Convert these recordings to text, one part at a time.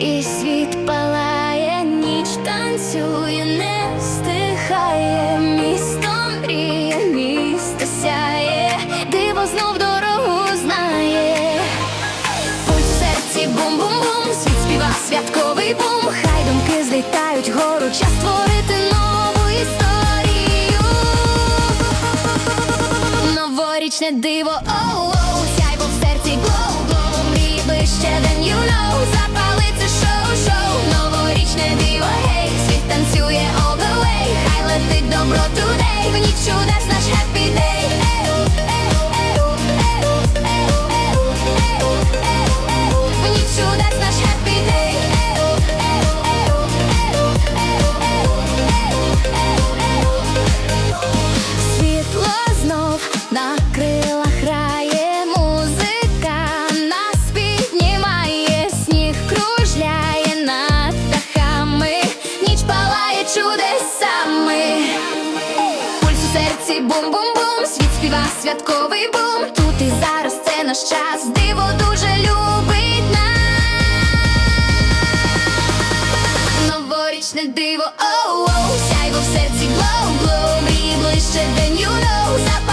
і світ палає, ніч танцює, не стихає, місто мріє, місто сяє, диво знов дорогу знає. Пульс в серці бум-бум-бум, світ співа святковий бум. Хай думки злітають гору, час створити нову історію. Новорічне диво, оу, оу, сяйво в серці, глоу, на грає, музика нас піднімає, сніг кружляє над птахами, ніч палає чудесами. Пульс у серці бум-бум-бум, світ співа святковий бум. Тут і зараз це наш час, диво дуже любить нас. Новорічне диво, оу, оу, сяйво в серці, глоу, глоу, мрії ближче, than you know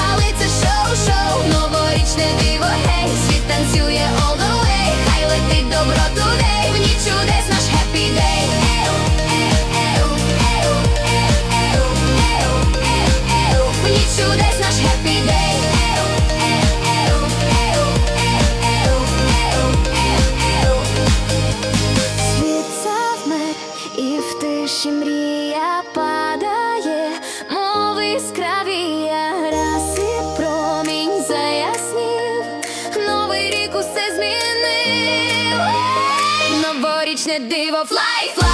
наш happy day. Еу, еу, еу, еу, еу, еу, еу, еу. Світ завмер, і в тиші мрія падає, мов іскравія, раз і промінь заяснів, новий рік усе змінив. Новорічне диво, флай, флай.